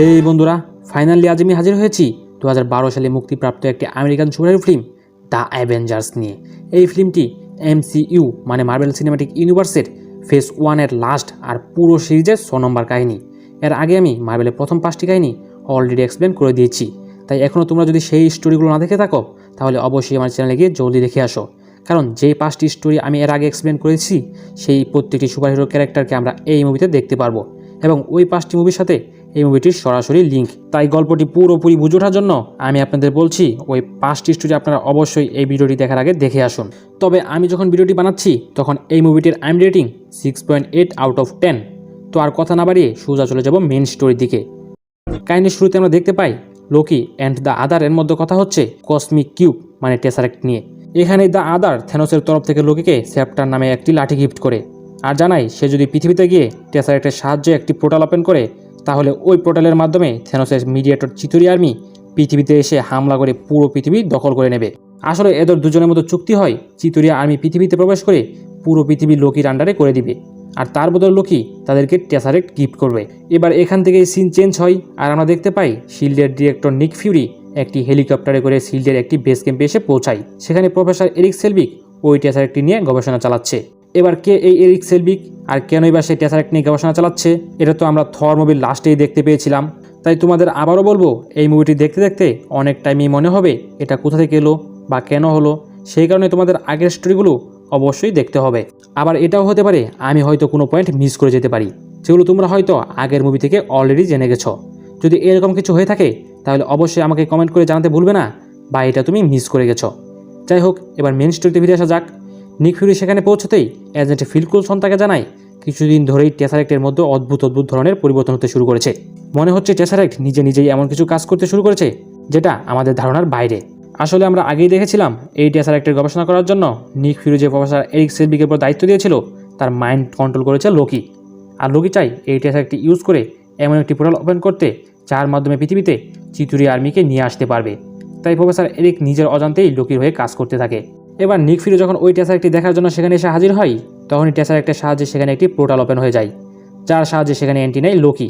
হে বন্ধুরা ফাইনালি আজ আমি হাজির হয়েছি দু হাজার বারো সালে মুক্তিপ্রাপ্ত একটি American superhero film the Avengers নিয়ে। এই ফিল্মটি এমসিইউ মানে মার্বেল সিনেমাটিক ইউনিভার্সের ফেস ওয়ানের লাস্ট আর পুরো সিরিজের ছ নম্বর কাহিনী। এর আগে আমি মার্বেলের প্রথম পাঁচটি কাহিনী অলরেডি এক্সপ্লেন করে দিয়েছি। তাই এখনও তোমরা যদি সেই স্টোরিগুলো না দেখে থাকো, তাহলে অবশ্যই আমার চ্যানেলে গিয়ে জলদি দেখে আসো। কারণ যেই পাঁচটি স্টোরি আমি এর আগে এক্সপ্লেন করেছি, সেই প্রত্যেকটি সুপারহিরো ক্যারেক্টারকে আমরা এই মুভিতে দেখতে পারব। এবং ওই পাঁচটি মুভির সাথে এই মুভিটির সরাসরি লিঙ্ক তাই গল্পটি পুরোপুরি বুঝে ওঠার জন্য আমি আপনাদের বলছি, ওই পাঁচটি স্টোরি আপনারা অবশ্যই এই ভিডিওটি দেখার আগে দেখে আসুন। তবে আমি যখন ভিডিওটি বানাচ্ছি, তখন এই মুভিটির I'm rating six point eight out of ten তো আর কথা না বাড়িয়ে সোজা চলে যাব মেন স্টোরির দিকে। কাহিনীর শুরুতে আমরা দেখতে পাই লোকি অ্যান্ড দ্য আদার এর মধ্যে কথা হচ্ছে কসমিক কিউব মানে টেসারেক্ট নিয়ে। এখানে দ্য আদার থেনোসের তরফ থেকে লোকিকে স্যাপটার নামে একটি লাঠি গিফট করে। আর জানাই, সে যদি পৃথিবীতে গিয়ে টেসারেক্টের সাহায্যে একটি পোর্টাল ওপেন করে তাহলে ওই পোর্টালের মাধ্যমে থেনোসের মিডিয়েটর চিতুরি আর্মি পৃথিবীতে এসে হামলা করে পুরো পৃথিবী দখল করে নেবে। আসলে এদের দুজনের মতো চুক্তি হয় চিতুরিয়া আর্মি পৃথিবীতে প্রবেশ করে পুরো পৃথিবী লোকির আন্ডারে করে দিবে। আর তার বদল লোকি তাদেরকে টেসারেক্ট গিফট করবে। এবার এখান থেকে সিন চেঞ্জ হয়, আর আমরা দেখতে পাই শিল্ডের ডিরেক্টর নিক ফিউরি একটি হেলিকপ্টারে করে শিল্ডের একটি বেস ক্যাম্পে এসে পৌঁছায়। সেখানে প্রফেসর এরিক সেলভিক ওই টেসারেক্টটি নিয়ে গবেষণা চালাচ্ছে। এবার কে এই এরিক সেলবিক আর কেনই বা সেই টেসারেক্ট নিয়ে গবেষণা চালাচ্ছে? এটা তো আমরা থর মুভির লাস্টেই দেখতে পেয়েছিলাম। তাই তোমাদের আবারও বলব, এই মুভিটি দেখতে দেখতে অনেক টাইমই মনে হবে এটা কোথা থেকে এলো বা কেন হলো, সেই কারণে তোমাদের আগের স্টোরিগুলো অবশ্যই দেখতে হবে। আবার এটাও হতে পারে, আমি হয়তো কোনো পয়েন্ট মিস করে যেতে পারি, যেগুলো তোমরা হয়তো আগের মুভি থেকে অলরেডি জেনে গেছো। যদি এরকম কিছু হয়ে থাকে, তাহলে অবশ্যই আমাকে কমেন্ট করে জানাতে ভুলবে না বা এটা তুমি মিস করে গেছো। যাই হোক, এবার মেন স্টোরিতে ফিরে আসা যাক। নিক সেখানে পৌঁছতেই এজেন্ট ফিলকুলসন তাকে জানায়, কিছুদিন ধরেই টেসারেক্টের মধ্যে অদ্ভুত অদ্ভুত ধরনের পরিবর্তন হতে শুরু করেছে। মনে হচ্ছে টেসারেক্ট নিজে নিজেই এমন কিছু কাজ করতে শুরু করেছে, যেটা আমাদের ধারণার বাইরে। আসলে আমরা আগেই দেখেছিলাম এই টেসারেক্টের গবেষণা করার জন্য নিক ফিউরি যে প্রফেসর এরিক সেলবিকের উপর দায়িত্ব দিয়েছিল, তার মাইন্ড কন্ট্রোল করেছে লোকি আর লোকি চাই এই টেসারেক্টটি ইউজ করে এমন একটি পোর্টাল ওপেন করতে, যার মাধ্যমে পৃথিবীতে চিতুরি আর্মিকে নিয়ে আসতে পারবে। তাই প্রফেসর এরিক নিজের অজান্তেই লোকির হয়ে কাজ করতে থাকে। এবার নিক ফিরে যখন ওই টেসারেক্টটি দেখার জন্য সেখানে এসে হাজির হয়, তখনই টেসারেক্টের সাহায্যে সেখানে একটি পোর্টাল ওপেন হয়ে যায়। যার সাহায্যে সেখানে এন্ট্রি নেয় লোকি।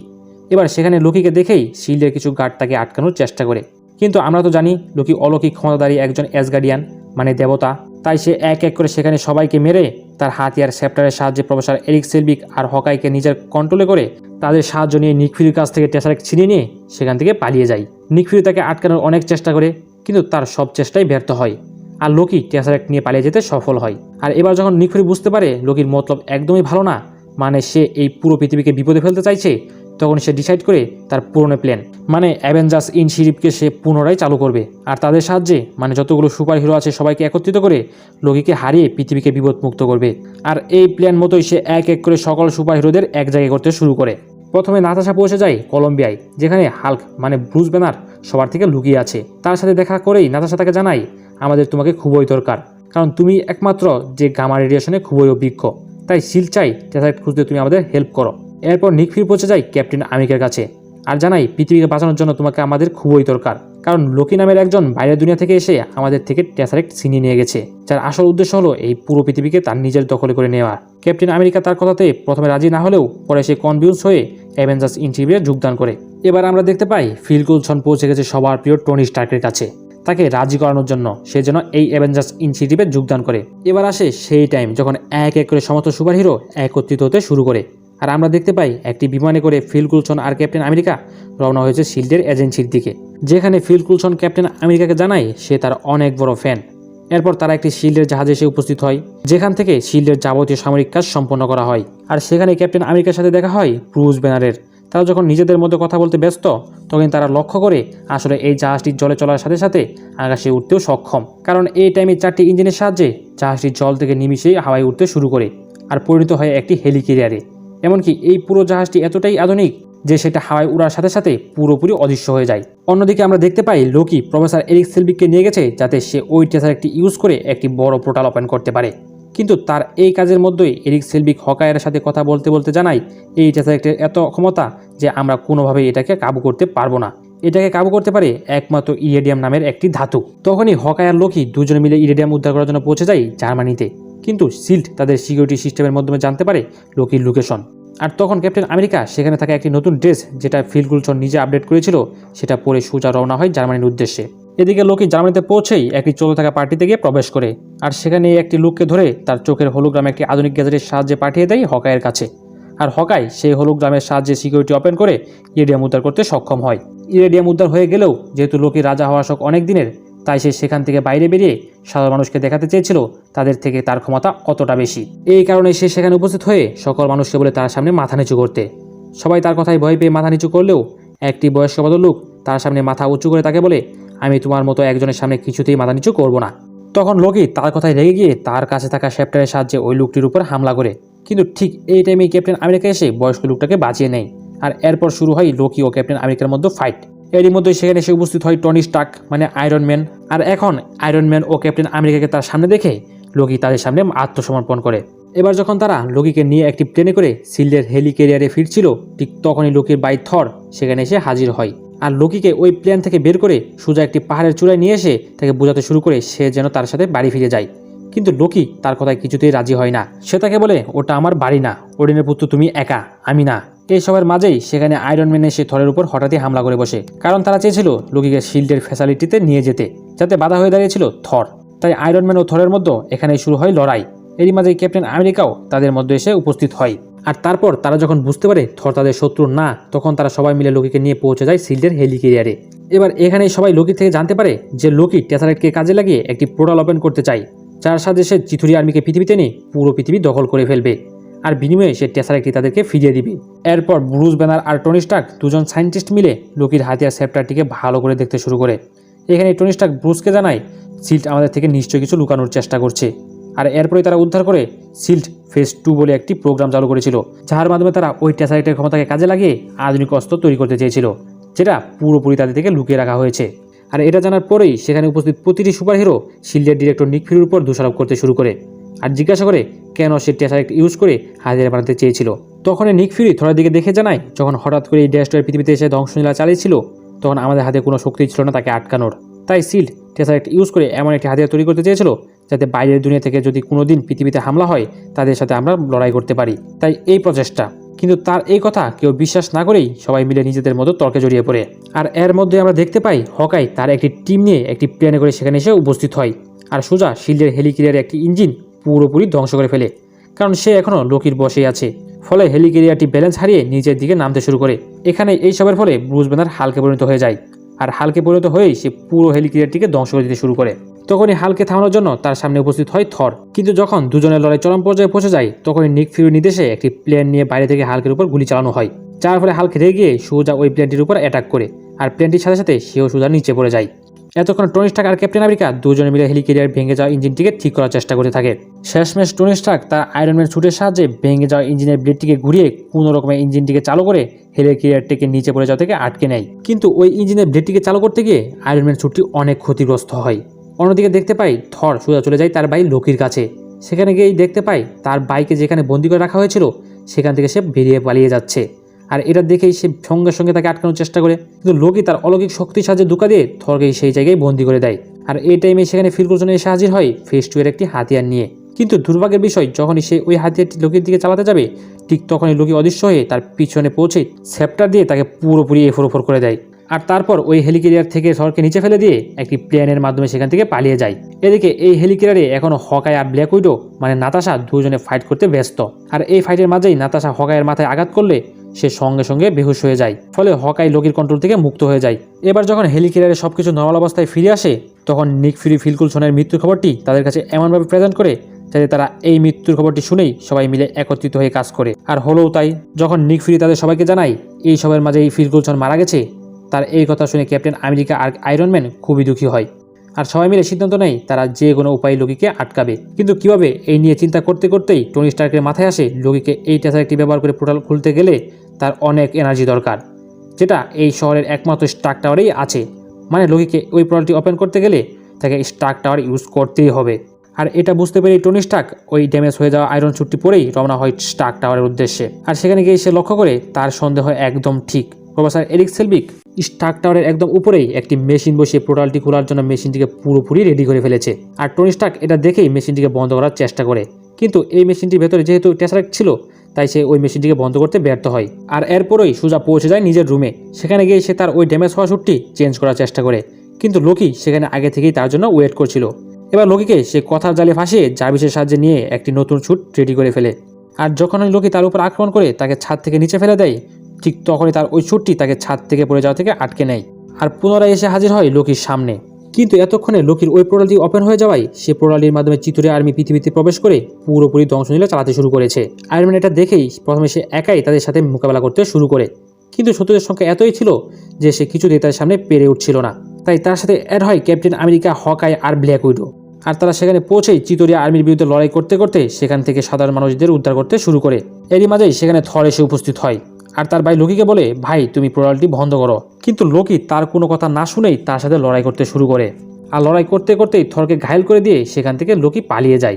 এবার সেখানে লোকিকে দেখেই শিল্ডের কিছু গার্ড তাকে আটকানোর চেষ্টা করে। কিন্তু আমরা তো জানি লোকি অলৌকিক ক্ষমতাধারী একজন অ্যাসগার্ডিয়ান মানে দেবতা। তাই সে এক এক করে সেখানে সবাইকে মেরে তার হাতিয়ার সেপ্টারের সাহায্যে প্রফেসর এরিক সেলবিক আর হকাইকে নিজের কন্ট্রোলে করে তাদের সাহায্য নিয়ে নিকফিরির কাছ থেকে টেসারেক্ট ছিনিয়ে নিয়ে সেখান থেকে পালিয়ে যায়। নিকফিরি তাকে আটকানোর অনেক চেষ্টা করে, কিন্তু তার সব চেষ্টাই ব্যর্থ হয়। আর লোকি টেসারেক্ট নিয়ে পালিয়ে যেতে সফল হয়। আর এবার যখন নিকফিরি বুঝতে পারে লোকির মতলব একদমই ভালো না মানে সে এই পুরো পৃথিবীকে বিপদে ফেলতে চাইছে, তখন সে ডিসাইড করে তার পুরনো প্ল্যান মানে অ্যাভেঞ্জার্স ইন শিরিপকে সে পুনরায় চালু করবে। আর তাদের সাহায্যে মানে যতগুলো সুপার হিরো আছে সবাইকে একত্রিত করে লোকিকে হারিয়ে পৃথিবীকে বিপদমুক্ত করবে। আর এই প্ল্যান মতোই সে এক এক করে সকল সুপার হিরোদের এক জায়গায় করতে শুরু করে। প্রথমে নাতাশা পৌঁছে যায় কলম্বিয়ায়, যেখানে হাল্ক মানে ব্রুজ ব্যানার, সবার থেকে লুকিয়ে আছে। তার সাথে দেখা করেই নাতাশা তাকে জানাই আমাদের তোমাকে খুবই দরকার। কারণ তুমি একমাত্র যে গামা রেডিয়েশনে খুবই অভিজ্ঞ। তাই শিল চাই টেসারেক্ট খুঁজতে তুমি আমাদের হেল্প করো। এরপর নিক ফির পৌঁছে যায় ক্যাপ্টেন আমিকের কাছে। আর জানাই, পৃথিবীকে বাঁচানোর জন্য তোমাকে আমাদের খুবই দরকার। কারণ লোকি নামের একজন বাইরের দুনিয়া থেকে এসে আমাদের থেকে টেসারেক্ট ছিনিয়ে নিয়ে গেছে। যার আসল উদ্দেশ্য হলো এই পুরো পৃথিবীকে তার নিজের দখলে করে নেওয়া। ক্যাপ্টেন আমেরিকা তার কথাতে প্রথমে রাজি না হলেও পরে সে কনভিউন্স হয়ে অ্যাভেঞ্জার্স ইনটিভিয়ে যোগদান করে। এবার আমরা দেখতে পাই ফিলকুলসন পৌঁছে গেছে সবার প্রিয় টনি স্টার্কের কাছে। তাকে রাজি করানোর জন্য সে যেন এই অ্যাভেঞ্জার্স ইনসিটিভে যোগদান করে। এবার আসে সেই টাইম যখন এক এক করে সমস্ত সুপার হিরো একত্রিত হতে শুরু করে। আর আমরা দেখতে পাই একটি বিমানে করে ফিল কুলসন আর ক্যাপ্টেন আমেরিকা রওনা হয়েছে শিল্ডের এজেন্সির দিকে। যেখানে ফিল কুলসন ক্যাপ্টেন আমেরিকাকে জানায় সে তার অনেক বড় ফ্যান এরপর তারা একটি শিল্ডের জাহাজে এসে উপস্থিত হয়, যেখান থেকে শিল্ডের যাবতীয় সামরিক কাজ সম্পন্ন করা হয়। আর সেখানে ক্যাপ্টেন আমেরিকার সাথে দেখা হয় ব্রুস ব্যানারের তারা যখন নিজেদের মধ্যে কথা বলতে ব্যস্ত, তখন তারা লক্ষ্য করে আসলে এই জাহাজটি জলে চলার সাথে সাথে আকাশে উঠতেও সক্ষম। কারণ এই টাইমে চারটি ইঞ্জিনের সাহায্যে জাহাজটি জল থেকে নিমিশেই হাওয়ায় উঠতে শুরু করে আর পরিণত হয় একটি হেলিকেরিয়ারে এমনকি এই পুরো জাহাজটি এতটাই আধুনিক যে সেটা হাওয়ায় উড়ার সাথে সাথে পুরোপুরি অদৃশ্য হয়ে যায়। অন্যদিকে আমরা দেখতে পাই লোকি প্রফেসর এরিক সেলবিককে নিয়ে গেছে যাতে সে ওই টেসার একটি ইউজ করে একটি বড় পোর্টাল ওপেন করতে পারে। কিন্তু তার এই কাজের মধ্যেই এরিক সেলবিক হকায়ের সাথে কথা বলতে বলতে জানাই এই টেসারেক্টের এত ক্ষমতা যে আমরা কোনোভাবেই এটাকে কাবু করতে পারব না। এটাকে কাবু করতে পারে একমাত্র ইরেডিয়াম নামের একটি ধাতু। তখনই হকায়ার লোকই দুজনে মিলে ইরেডিয়াম উদ্ধার করার জন্য পৌঁছে যায় জার্মানিতে। কিন্তু সিল্ড তাদের সিকিউরিটি সিস্টেমের মাধ্যমে জানতে পারে লোকির লোকেশন। আর তখন ক্যাপ্টেন আমেরিকা, সেখানে থাকা একটি নতুন ড্রেস যেটা ফিল গুলসন নিজে আপডেট করেছিল, সেটা পরে সোজা রওনা হয় জার্মানির উদ্দেশ্যে। এদিকে লোকি জার্মানিতে পৌঁছেই একটি চলতে থাকা পার্টিতে গিয়ে প্রবেশ করে। আর সেখানে একটি লোককে ধরে তার চোখের হলোগ্রামে একটি আধুনিক গ্যাজেটের সাহায্যে পাঠিয়ে দেয় হকায়ের কাছে। আর হকাই সেই হলোগ্রামের সাহায্যে সিকিউরিটি ওপেন করে ইরেডিয়াম উদ্ধার করতে সক্ষম হয়। ইরেডিয়াম উদ্ধার হয়ে গেলেও যেহেতু লোকি রাজা হওয়া শখ অনেক দিনের, তাই সে সেখান থেকে বাইরে বেরিয়ে সাধারণ মানুষকে দেখাতে চেয়েছিল, তাদের থেকে তার ক্ষমতা কতটা বেশি। এই কারণে সে সেখানে উপস্থিত হয়ে সকল মানুষকে বলে তার সামনে মাথা নিচু করতে। সবাই তার কথায় ভয় পেয়ে মাথা নিচু করলেও একটি বয়স্ক লোক তার সামনে মাথা উঁচু করে তাকে বলে আমি তোমার মতো একজনের সামনে কিছুতেই মাথা নিচু করব না। তখন লোকই তার কথায় রেগে গিয়ে তার কাছে থাকা শেপ্টারের সাহায্যে ওই লোকটির উপর হামলা করে। কিন্তু ঠিক এই টাইমেই ক্যাপ্টেন আমেরিকা এসে বয়স্ক লোকটাকে বাঁচিয়ে নেয়। আর এরপর শুরু হয় লোকি ও ক্যাপ্টেন আমেরিকার মধ্যে ফাইট এরই মধ্যে সেখানে এসে উপস্থিত হয় টনি স্টাক মানে আয়রন ম্যান আর এখন আয়রন ম্যান ও ক্যাপ্টেন আমেরিকাকে তার সামনে দেখে লোকি তাদের সামনে আত্মসমর্পণ করে। এবার যখন তারা লোকিকে নিয়ে একটি প্লেনে করে, সিল্ডের হেলি ক্যারিয়ারে ফিরছিল, ঠিক তখনই লোকির বাই থর সেখানে এসে হাজির হয়। আর লোকিকে ওই প্লেন থেকে বের করে সোজা একটি পাহাড়ের চূড়ায় নিয়ে এসে তাকে বোঝাতে শুরু করে সে যেন তার সাথে বাড়ি ফিরে যায়। কিন্তু লোকি তার কথায় কিছুতেই রাজি হয় না। সে তাকে বলে, ওটা আমার বাড়ি না। ওডিনের পুত্র তুমি একা, আমি না। এই সবের মাঝেই সেখানে আয়রন ম্যান এসে থরের উপর হঠাৎই হামলা করে বসে। কারণ তারা চেয়েছিল লোকিকে শিল্ডের ফ্যাসিলিটিতে নিয়ে যেতে, যাতে বাধা হয়ে দাঁড়িয়েছিল থর। তাই আয়রন ম্যান ও থরের মধ্যে এখানে শুরু হয় লড়াই। এরই মাঝে ক্যাপ্টেন আমেরিকাও তাদের মধ্যে এসে উপস্থিত হয়। আর তারপর তারা যখন বুঝতে পারে থর তাদের শত্রু না, তখন তারা সবাই মিলে লোকিকে নিয়ে পৌঁছে যায় সিল্ডের হেলিকেরিয়ারে। এবার এখানে সবাই লোকি থেকে জানতে পারে যে লোকি টেসারাইটকে কাজে লাগিয়ে একটি পোর্টাল ওপেন করতে চায়। যার সাথে সে চিথুরি আর্মিকে পৃথিবীতে নিয়ে পুরো পৃথিবী দখল করে ফেলবে। আর বিনিময়ে সে টেসারাইটটি তাদেরকে ফিরিয়ে দিবে। এরপর ব্রুস ব্যানার আর টনি স্টার্ক দুজন সায়েন্টিস্ট মিলে লোকির হাতিয়ার সেপ্টারটিকে ভালো করে দেখতে শুরু করে। এখানে টনি স্টার্ক ব্রুসকে জানায়, সিল্ট আমাদের থেকে নিশ্চয়ই কিছু লুকানোর চেষ্টা করছে। আর এরপরে তারা উদ্ধার করে সিল্ট ফেস টু বলে একটি প্রোগ্রাম চালু করেছিল, যার মাধ্যমে তারা ওই টেসারাইটের ক্ষমতাকে কাজে লাগিয়ে আধুনিক অস্ত্র তৈরি করতে চেয়েছিল, যেটা পুরোপুরি তাদের থেকে লুকিয়ে রাখা হয়েছে। আর এটা জানার পরেই সেখানে উপস্থিত প্রতিটি সুপারহিরো শিল্ডের ডিরেক্টর নিক ফিউরির উপর দোষারোপ করতে শুরু করে আর জিজ্ঞাসা করে কেন সে টেসারেক্ট ইউজ করে হাজিরা বানাতে চেয়েছিল। তখনই নিক ফিউরি থরার দিকে দেখে জানায়, যখন হঠাৎ করে এই ড্যাশটয়ের পৃথিবীতে এসে ধ্বংসলীলা চালিয়েছিল, তখন আমাদের হাতে কোনো শক্তি ছিল না তাকে আটকানোর। তাই সিল্ড টেসারেক্ট ইউজ করে এমন একটি হাতিয়ার তৈরি করতে চেয়েছিল যাতে বাইরের দুনিয়া থেকে যদি কোনো দিন পৃথিবীতে হামলা হয়, তাদের সাথে আমরা লড়াই করতে পারি। তাই এই প্রচেষ্টা। কিন্তু তার এই কথা কেউ বিশ্বাস না করেই সবাই মিলে নিজেদের মতো তর্কে জড়িয়ে পড়ে। আর এর মধ্যে আমরা দেখতে পাই, হকাই তার একটি টিম নিয়ে একটি প্লেনে করে সেখানে এসে উপস্থিত হয়। আর সোজা শিল্ডের হেলিক্যারিয়ার একটি ইঞ্জিন পুরোপুরি ধ্বংস করে ফেলে। কারণ সে এখনও লোকির বসেই আছে। ফলে হেলিক্যারিয়ারটি ব্যালেন্স হারিয়ে নিচের দিকে নামতে শুরু করে। এখানে এই সবের ফলে ব্রুজ ব্যানার হালকে পরিণত হয়ে যায়। আর হালকে পরিণত হয়েই সে পুরো হেলিকেরিয়ারটিকে ধ্বংস করে দিতে শুরু করে। তখনই হালকে থামানোর জন্য তার সামনে উপস্থিত হয় থর। কিন্তু যখন দুজনের লড়াই চরম পর্যায়ে পৌঁছে যায়, তখনই নিক ফিউরির নির্দেশে একটি প্লেন নিয়ে বাইরে থেকে হালকের উপর গুলি চালানো হয়। যার ফলে হালকে রেগে গিয়ে সোজা ওই প্লেনটির উপর অ্যাটাক করে আর প্লেনটির সাথে সাথে সেও সোজা নিচে পড়ে যায়। এতক্ষণ টনি স্টার্ক আর ক্যাপ্টেন আমেরিকা দুজনে মিলে হেলিক্যারিয়ার ভেঙে যাওয়া ইঞ্জিনটিকে ঠিক করার চেষ্টা করতে থাকে। শেষমেশ টনি স্টার্ক তার আয়রনম্যান ছুটের সাহায্যে ভেঙে যাওয়া ইঞ্জিনের ব্লেডটিকে ঘুরিয়ে কোনো রকমের ইঞ্জিনটিকে চালু করে হেলিক্যারিয়ারটিকে নিচে পড়ে যাওয়া থেকে আটকে নেয়। কিন্তু ওই ইঞ্জিনের ব্লেডটিকে চালু করতে গিয়ে আয়রনম্যান ছুটটি অনেক ক্ষতিগ্রস্ত হয়। অন্যদিকে দেখতে পাই থর সোজা চলে যায় তার ভাই লোকির কাছে। সেখানে গিয়েই দেখতে পাই তার বাইকে যেখানে বন্দি করে রাখা হয়েছিল, সেখান থেকে সে বেরিয়ে পালিয়ে যাচ্ছে। আর এটা দেখেই সে সঙ্গে সঙ্গে তাকে আটকানোর চেষ্টা করে। কিন্তু লোকি তার অলৌকিক শক্তির সাহায্যে দুকা দিয়ে থরকেই সেই জায়গায় বন্দি করে দেয়। আর এই টাইমে সেখানে ফিলকুলসনে এসে হাজির হয় ফেস টু এর একটি হাতিয়ার নিয়ে। কিন্তু দুর্ভাগ্যের বিষয়, যখনই সে ওই হাতিয়ারটি লোকির দিকে চালাতে যাবে, ঠিক তখনই লোকি অদৃশ্য হয়ে তার পিছনে পৌঁছে সেপ্টার দিয়ে তাকে পুরোপুরি এফোর ওফর করে দেয়। আর তারপর ওই হেলিক্যারিয়ার থেকে শহরকে নিচে ফেলে দিয়ে একটি প্লেনের মাধ্যমে সেখান থেকে পালিয়ে যায়। এদিকে এই হেলিক্যারিয়ারে এখনও হকাই আর ব্ল্যাক উইডো মানে নাতাশা, দুজনে ফাইট করতে ব্যস্ত। আর এই ফাইটের মাঝেই নাতাশা হকাইয়ের মাথায় আঘাত করলে সে সঙ্গে সঙ্গে বেহুশ হয়ে যায়। ফলে হকাই লোকির কন্ট্রোল থেকে মুক্ত হয়ে যায়। এবার যখন হেলিক্যারিয়ারে সবকিছু নর্মাল অবস্থায় ফিরে আসে, তখন নিক ফিরি ফিলকুলসনের মৃত্যুর খবরটি তাদের কাছে এমনভাবে প্রেজেন্ট করে যাতে তারা এই মৃত্যুর খবরটি শুনেই সবাই মিলে একত্রিত হয়ে কাজ করে। আর হলেও তাই, যখন নিক ফিরি তাদের সবাইকে জানায়, এই সবের মাঝে এই ফিলকুলসন মারা গেছে তার এই কথা শুনে ক্যাপ্টেন আমেরিকা আর আয়রনম্যান খুবই দুঃখী হয়। আর সবাই মিলে সিদ্ধান্ত নেয়, তারা যে কোনো উপায়ে লোকিকে আটকাবে। কিন্তু কীভাবে এই নিয়ে চিন্তা করতে করতেই টনি স্টার্কের মাথায় আসে, লোকিকে এই টেসারেকটি ব্যবহার করে পোর্টাল খুলতে গেলে তার অনেক এনার্জি দরকার, যেটা এই শহরের একমাত্র স্টার্ক টাওয়ারেই আছে। মানে লোকিকে ওই পোর্টালটি ওপেন করতে গেলে তাকে স্টার্ক টাওয়ার ইউজ করতেই হবে। আর এটা বুঝতে পেরে টনি স্টার্ক ওই ড্যামেজ হয়ে যাওয়া আয়রন ছুট্টি পরেই রওনা হয় স্টার্ক টাওয়ারের উদ্দেশ্যে। আর সেখানে গিয়ে সে লক্ষ্য করে তার সন্দেহ একদম ঠিক। প্রফেসর এরিক সেলবিক স্টার্ক টাওয়ারের একদম উপরেই একটি মেশিন বসিয়ে পোর্টালটি খোলার জন্য মেশিনটিকে পুরোপুরি রেডি করে ফেলেছে। আর টনি স্টার্ক এটা দেখেই মেশিনটিকে বন্ধ করার চেষ্টা করে। কিন্তু এই মেশিনটির ভেতরে যেহেতু টেসারেক্ট ছিল, তাই সে ওই মেশিনটিকে বন্ধ করতে ব্যর্থ হয়। আর এরপরই সুজা পৌঁছে যায় নিজের রুমে সেখানে গিয়ে সে তার ওই ড্যামেজ হওয়া শ্যুটটি চেঞ্জ করার চেষ্টা করে। কিন্তু লোকি সেখানে আগে থেকেই তার জন্য ওয়েট করছিল। এবার লোকিকে সে কথার জালে ফাঁসিয়ে জার্ভিসের সাহায্যে নিয়ে একটি নতুন শ্যুট রেডি করে ফেলে। আর যখন ওই লোকি তার উপর আক্রমণ করে তাকে ছাদ থেকে নিচে ফেলে দেয় ঠিক তখনই তার ওই শ্যুটটি তাকে ছাদ থেকে পড়ে যাওয়া থেকে আটকে নেয় আর পুনরায় এসে হাজির হয় লোকির সামনে। কিন্তু এতক্ষণে লোকির ওই পোর্টালটি ওপেন হয়ে যাওয়ায় সে প্রণালীর মাধ্যমে চিতুরে আর্মি পৃথিবীতে প্রবেশ করে পুরোপুরি ধ্বংসলীলা চালাতে শুরু করেছে। আয়রন এটা দেখেই প্রথমে সে একাই তাদের সাথে মোকাবেলা করতে শুরু করে। কিন্তু শত্রুদের সংখ্যা এতই ছিল যে সে কিছুতেই তাদের সামনে পেরে উঠছিল না। তাই তার সাথে অ্যাড হয় ক্যাপ্টেন আমেরিকা হকাই আর ব্ল্যাক উইডো আর তারা সেখানে পৌঁছেই চিতরিয়া আর্মির বিরুদ্ধে লড়াই করতে করতে সেখান থেকে সাধারণ মানুষদের উদ্ধার করতে শুরু করে। এরই মাঝেই সেখানে থর এসে উপস্থিত হয়। আর তার ভাই লোকিকে বলে, ভাই, তুমি পোর্টালটি বন্ধ করো। কিন্তু লোকি তার কোনো কথা না শুনেই তার সাথে লড়াই করতে শুরু করে। আর লড়াই করতে করতেই থরকে ঘায়ল করে দিয়ে সেখান থেকে লোকি পালিয়ে যায়।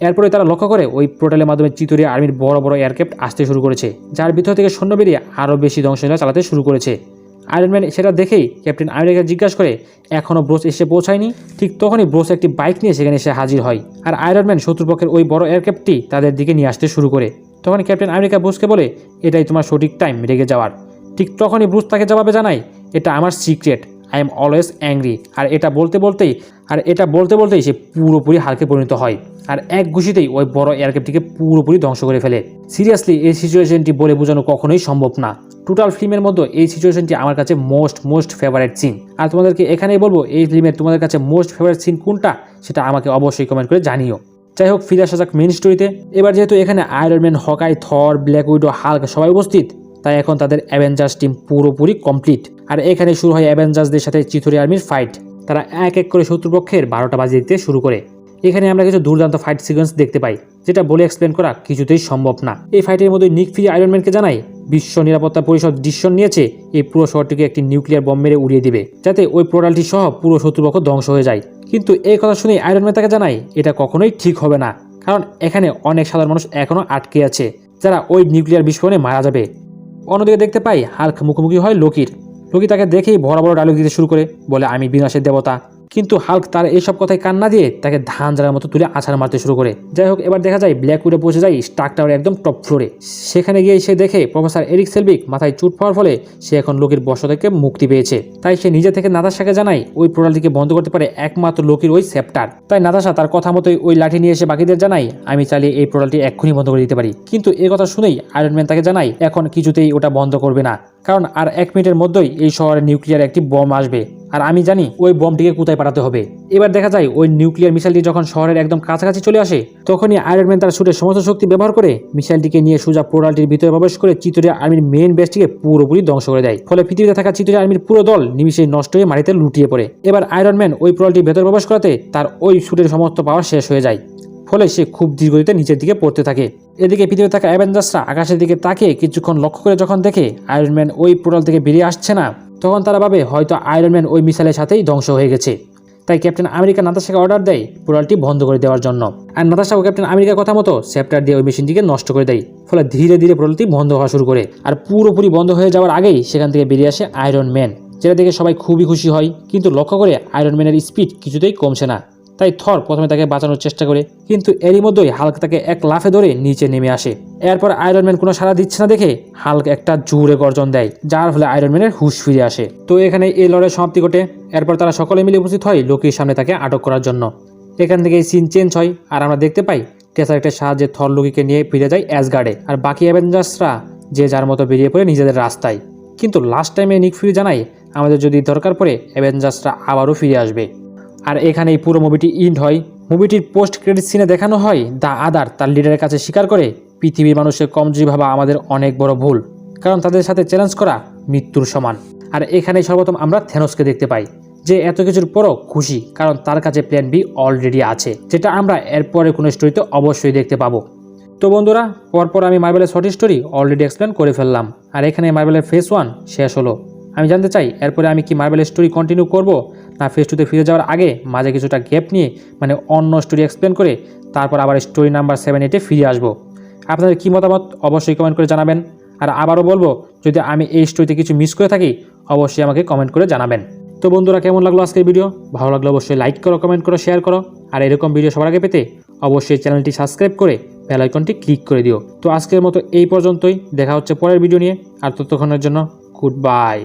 এরপরে তারা লক্ষ্য করে ওই পোর্টালের মাধ্যমে চিতুরিয়া আর্মির বড় বড় এয়ারক্রাফট আসতে শুরু করেছে, যার ভিতর থেকে সৈন্য বেরিয়ে আরও বেশি ধ্বংসলীলা চালাতে শুরু করেছে। আয়রনম্যান সেটা দেখেই ক্যাপ্টেন আমেরিকা জিজ্ঞাসা করে এখনও ব্রোস এসে পৌঁছায়নি? ঠিক তখনই ব্রোস একটি বাইক নিয়ে সেখানে এসে হাজির হয়। আর আয়রনম্যান শত্রুপক্ষের ওই বড় এয়ারক্রাফটটি তাদের দিকে নিয়ে আসতে শুরু করে। তখন ক্যাপ্টেন আমেরিকা ব্রুসকে বলে, এটাই তোমার সঠিক টাইম, রেগে যাওয়ার। ঠিক তখনই ব্রুস তাকে জবাবে জানায়, এটা আমার secret, I am always angry. আর এটা বলতে বলতেই, আর এটা বলতে বলতেই সে পুরোপুরি হালকে পরিণত হয়, আর এক ঘুষিতেই ওই বড় এয়ারক্রাফটটিকে পুরোপুরি ধ্বংস করে ফেলে। সিরিয়াসলি, এই সিচুয়েশনটি বলে বোঝানো কখনোই সম্ভব না। টোটাল ফিল্মের মধ্যে এই সিচুয়েশনটি আমার কাছে মোস্ট মোস্ট ফেভারিট সিন। আর তোমাদেরকে এখানেই বলব, এই ফিল্মের তোমাদের কাছে মোস্ট ফেভারিট সিন কোনটা, সেটা আমাকে অবশ্যই কমেন্ট করে জানিও। যাই হোক ফিরে আসা যাক মেন স্টোরিতে এবার যেহেতু এখানে Iron Man Hawkeye Thor Black Widow Hulk সবাই উপস্থিত, তাই এখন তাদের অ্যাভেঞ্জার্স টিম পুরোপুরি কমপ্লিট আর এখানে শুরু হয় অ্যাভেঞ্জার্সদের সাথে চিথুরি আর্মির ফাইট তারা এক এক করে শত্রুপক্ষের বারোটা বাজিয়ে দিতে শুরু করে। এখানে আমরা কিছু দুর্দান্ত ফাইট সিকোয়েন্স দেখতে পাই, যেটা বলে এক্সপ্লেন করা কিছুতেই সম্ভব না। এই ফাইটের মধ্যে নিক ফিরি আয়রনম্যানকে জানাই? বিশ্ব নিরাপত্তা পরিষদ ডিসিশন নিয়েছে, এই পুরো শহরটিকে একটি নিউক্লিয়ার বম মেরে উড়িয়ে দিবে, যাতে ওই পোর্টালটি সহ পুরো শত্রুপক্ষ ধ্বংস হয়ে যায়। কিন্তু এই কথা শুনে আয়রনম্যান তাকে জানাই এটা কখনোই ঠিক হবে না, কারণ এখানে অনেক সাধারণ মানুষ এখনও আটকে আছে, যারা ওই নিউক্লিয়ার বিস্ফোরণে মারা যাবে। অন্যদিকে দেখতে পাই হাল্ক মুখোমুখি হয় লোকির। লোকি তাকে দেখেই বড় বড় ডায়লগ দিতে শুরু করে, বলে, আমি বিনাশের দেবতা। কিন্তু হাল্ক তার এইসব কথায় কান্না দিয়ে তাকে ধান জ্বালার মতো তুলে আছাড় মারতে শুরু করে। যাই হোক, এবার দেখা যায় ব্ল্যাক উডে পৌঁছে যায় স্টার্ক টাওয়ার একদম টপ ফ্লোরে। সেখানে গিয়ে সে দেখে প্রফেসর এরিক সেলবিক মাথায় চুট পাওয়ার ফলে সে এখন লোকের বশ থেকে মুক্তি পেয়েছে। তাই সে নিজে থেকে নাতাশাকে জানায়, ওই প্রণালীকে বন্ধ করতে পারে একমাত্র লোকের ওই সেপ্টার। তাই নাতাশা তার কথা মতোই ওই লাঠি নিয়ে এসে বাকিদের জানাই আমি চালিয়ে এই প্রণালীটি এক্ষুনি বন্ধ করে দিতে পারি। কিন্তু এ কথা শুনেই আয়রনম্যান তাকে জানাই এখন কিছুতেই ওটা বন্ধ করবে না। কারণ আর এক মিনিটের মধ্যেই এই শহরে নিউক্লিয়ার একটি বম আসবে। আর আমি জানি ওই বমটিকে কোথায় পাঠাতে হবে। এবার দেখা যায় ওই নিউক্লিয়ার মিসাইলটি যখন শহরের একদম কাছাকাছি চলে আসে, তখনই আয়রনম্যান তার শুটের সমস্ত শক্তি ব্যবহার করে মিসাইলটিকে নিয়ে সোজা পোর্টালটির ভিতরে প্রবেশ করে চিতরিয়া আর্মির মেন বেসটিকে পুরোপুরি ধ্বংস করে দেয়। ফলে পৃথিবীতে থাকা চিতরিয়া আর্মির পুরো দল নিমিষেই নষ্ট হয়ে মাটিতে লুটিয়ে পড়ে। এবার আয়রনম্যান ওই পোর্টালটির ভেতরে প্রবেশ করাতে তার ওই শুটের সমস্ত পাওয়ার শেষ হয়ে যায়। ফলে সে খুব দীর্ঘগতিতে নিচের দিকে পড়তে থাকে। এদিকে পৃথিবীতে থাকা অ্যাভেঞ্জার্সরা আকাশের দিকে তাকিয়ে কিছুক্ষণ লক্ষ্য করে যখন দেখে আয়রনম্যান ওই পোর্টাল থেকে বেরিয়ে আসছে না তখন তারা ভাবে হয়তো আয়রনম্যান ওই মিসাইলের সাথেই ধ্বংস হয়ে গেছে। তাই ক্যাপ্টেন আমেরিকা নাতাশাকে অর্ডার দেয় পোর্টালটি বন্ধ করে দেওয়ার জন্য। আর নাতাশা ও ক্যাপ্টেন আমেরিকার কথা মতো সেপ্টার দিয়ে ওই মেশিনটিকে নষ্ট করে দেয়। ফলে ধীরে ধীরে পোর্টালটি বন্ধ হওয়া শুরু করে। আর পুরোপুরি বন্ধ হয়ে যাওয়ার আগেই সেখান থেকে বেরিয়ে আসে আয়রন ম্যান যেটা দেখে সবাই খুবই খুশি হয়। কিন্তু লক্ষ্য করে আয়রন ম্যানের স্পিড কিছুতেই কমছে না। তাই থর প্রথমে তাকে বাঁচানোর চেষ্টা করে, কিন্তু এরই মধ্যেই হাল্ক তাকে এক লাফে ধরে নিচে নেমে আসে। এরপর আয়রনম্যান কোনো সাড়া দিচ্ছে না দেখে হাল্ক একটা জোরে গর্জন দেয়, যার ফলে আয়রনম্যানের হুশ ফিরে আসে। তো এখানে এই লড়াই সমাপ্তি ঘটে। এরপর তারা সকলে মিলে উপস্থিত হয় লোকির সামনে তাকে আটক করার জন্য। এখান থেকে এই সিন চেঞ্জ হয়, আর আমরা দেখতে পাই টেসারেক্টের সাহায্যে থর লোকিকে নিয়ে ফিরে যায় অ্যাসগার্ডে আর বাকি অ্যাভেঞ্জার্সরা যে যার মতো বেরিয়ে পড়ে নিজেদের রাস্তায়। কিন্তু লাস্ট টাইমে নিক ফিরি জানাই আমাদের যদি দরকার পড়ে অ্যাভেঞ্জার্সরা আবারও ফিরে আসবে। আর এখানেই পুরো মুভিটি ইন্ড হয়। মুভিটির পোস্ট ক্রেডিট সিনে দেখানো হয় দ্য আদার তার লিডারের কাছে স্বীকার করে, পৃথিবীর মানুষের কমজোরি ভাবা আমাদের অনেক বড় ভুল, কারণ তাদের সাথে চ্যালেঞ্জ করা মৃত্যুর সমান। আর এখানেই সর্বপ্রথম আমরা থেনোসকে দেখতে পাই, যে এত কিছুর পরও খুশি, কারণ তার কাছে প্ল্যান বি অলরেডি আছে, যেটা আমরা এরপরে কোনো স্টোরিতে অবশ্যই দেখতে পাবো। তো বন্ধুরা, পরপর আমি মার্বেলের শর্ট স্টোরি অলরেডি এক্সপ্লেন করে ফেললাম, আর এখানে মার্বেলের ফেস ওয়ান শেষ হলো। আমি জানতে চাই, এরপরে আমি কি মার্বেলের স্টোরি কন্টিনিউ করব না ফেস টুতে ফিরে যাওয়ার আগে মাঝে কিছুটা গ্যাপ নিয়ে মানে অন্য স্টোরি এক্সপ্লেন করে তারপর আবার স্টোরি নাম্বার সেভেন এইটে ফিরে আসব। আপনাদের কী মতামত অবশ্যই কমেন্ট করে জানাবেন। আর আবারও বলব, যদি আমি এই স্টোরিতে কিছু মিস করে থাকি, অবশ্যই আমাকে কমেন্ট করে জানাবেন। তো বন্ধুরা, কেমন লাগল আজকের ভিডিও ভালো লাগলে অবশ্যই লাইক করো কমেন্ট করো শেয়ার করো। আর এরকম ভিডিও সবার আগে পেতে অবশ্যই চ্যানেলটি সাবস্ক্রাইব করে বেল আইকনটি ক্লিক করে দিও। তো আজকের মতো এই পর্যন্তই। দেখা হচ্ছে পরের ভিডিও নিয়ে। আর ততক্ষণের জন্য গুড বাই